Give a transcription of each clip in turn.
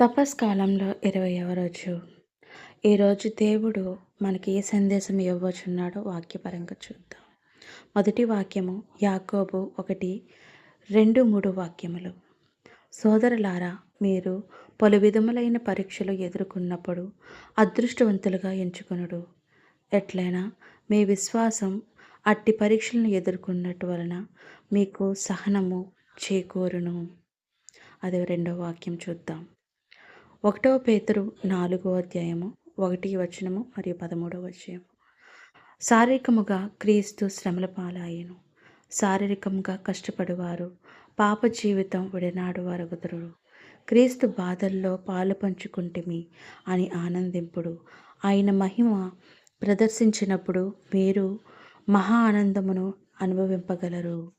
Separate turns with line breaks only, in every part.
తపస్కాలంలో ఇరవైవ రోజు. ఈరోజు దేవుడు మనకి ఏ సందేశం ఇవ్వబోచున్నాడో వాక్యపరంగా చూద్దాం. మొదటి వాక్యము యాకోబు ఒకటి రెండు మూడు వాక్యములు. సోదరులారా మీరు పలు విధములైన పరీక్షలు ఎదుర్కొన్నప్పుడు అదృష్టవంతులుగా ఎంచుకునుడు. ఎట్లయినా మీ విశ్వాసం అట్టి పరీక్షలను ఎదుర్కొన్నట్టు వలన మీకు సహనము చేకూరును. అదే రెండో వాక్యం చూద్దాం. ఒకటవ పేతురు నాలుగో అధ్యాయము ఒకటి వచనము మరియు పదమూడవ వచనము. శారీరకముగా క్రీస్తు శ్రమల పాలాయను శారీరకంగా కష్టపడేవారు పాప జీవితం విడనాడు వారగుదరు. క్రీస్తు బాధల్లో పాలు పంచుకుంటేమి అని ఆనందింపుడు. ఆయన మహిమ ప్రదర్శించినప్పుడు మీరు మహా ఆనందమును అనుభవింపగలరు.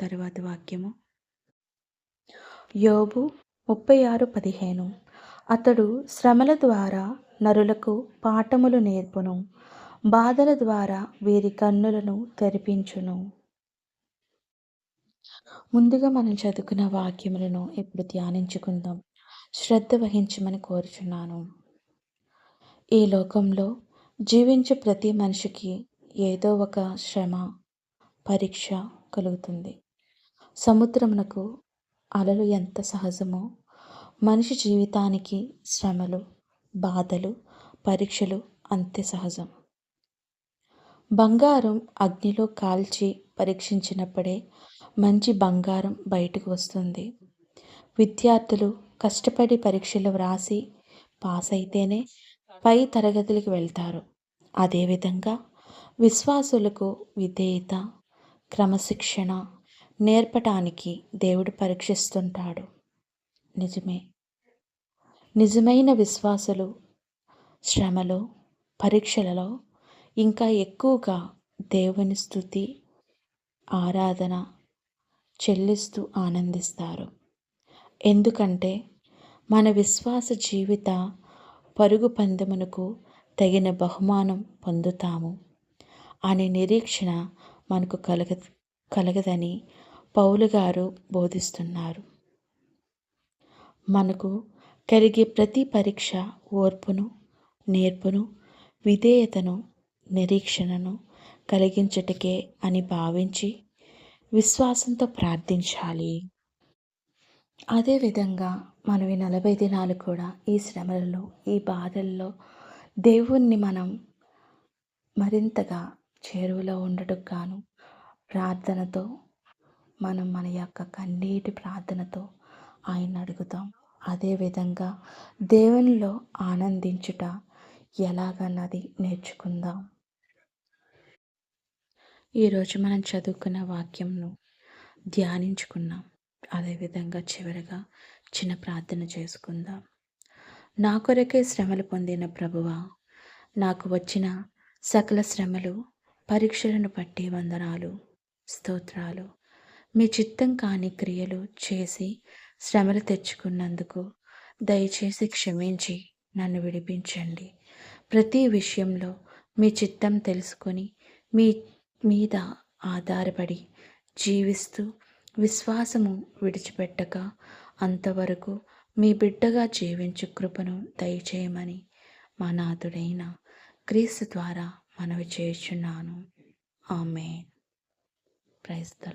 తరువాత వాక్యము. యోబు ముప్పై ఆరు పదిహేను. అతడు శ్రమల ద్వారా నరులకు పాఠములు నేర్పును బాధల ద్వారా వీరి కన్నులను తెరిపించును. ముందుగా మనం చదువుకున్న వాక్యములను ఇప్పుడు ధ్యానించుకుందాం. శ్రద్ధ వహించమని కోరుచున్నాను. ఈ లోకంలో జీవించే ప్రతి మనిషికి ఏదో ఒక శ్రమ పరీక్ష కలుగుతుంది. సముద్రమునకు అలలు ఎంత సహజమో. మనిషి జీవితానికి శ్రమలు బాధలు పరీక్షలు అంతే సహజం. బంగారం అగ్నిలో కాల్చి పరీక్షించినప్పుడే మంచి బంగారం బయటకు వస్తుంది. విద్యార్థులు కష్టపడి పరీక్షలు వ్రాసి పాస్ అయితేనే పై తరగతులకు వెళ్తారు. అదేవిధంగా విశ్వాసులకు విధేయత క్రమశిక్షణ నేర్పటానికి దేవుడు పరీక్షిస్తుంటాడు. నిజమే. నిజమైన విశ్వాసులు శ్రమలో పరీక్షలలో ఇంకా ఎక్కువగా దేవుని స్థుతి ఆరాధన చెల్లిస్తూ ఆనందిస్తారు. ఎందుకంటే మన విశ్వాస జీవిత పరుగు పందెమునకు తగిన బహుమానం పొందుతాము. అనే నిరీక్షణ మనకు కలగ కలగదని పౌలు గారు బోధిస్తున్నారు. మనకు కలిగే ప్రతి పరీక్ష ఓర్పును నేర్పును విధేయతను నిరీక్షణను కలిగించటకే అని భావించి విశ్వాసంతో ప్రార్థించాలి. అదేవిధంగా మనం ఈ నలభై దినాలు కూడా ఈ శ్రమలలో ఈ బాధల్లో దేవుణ్ణి మనం మరింతగా చేరువలో ఉండటం గాను ప్రార్థనతో మనం మన యొక్క కన్నీటి ప్రార్థనతో ఆయన అడుగుతాం. అదేవిధంగా దేవునిలో ఆనందించుట ఎలాగన్నది నేర్చుకుందాం. ఈరోజు మనం చదువుకున్న వాక్యంను ధ్యానించుకున్నాం. అదేవిధంగా చివరిగా చిన్న ప్రార్థన చేసుకుందాం. నా కొరకే శ్రమలు పొందిన ప్రభువ నాకు వచ్చిన సకల శ్రమలు పరీక్షలను పట్టి వందనాలు స్తోత్రాలు. మీ చిత్తం కాని క్రియలు చేసి శ్రమలు తెచ్చుకున్నందుకు దయచేసి క్షమించి నన్ను విడిపించండి. ప్రతి విషయంలో మీ చిత్తం తెలుసుకొని మీ మీద ఆధారపడి జీవిస్తూ విశ్వాసము విడిచిపెట్టక అంతవరకు మీ బిడ్డగా జీవించు కృపను దయచేయమని మా నాథుడైన క్రీస్తు ద్వారా మనవి చేస్తున్నాను ఆమె ప్రైజ్ ద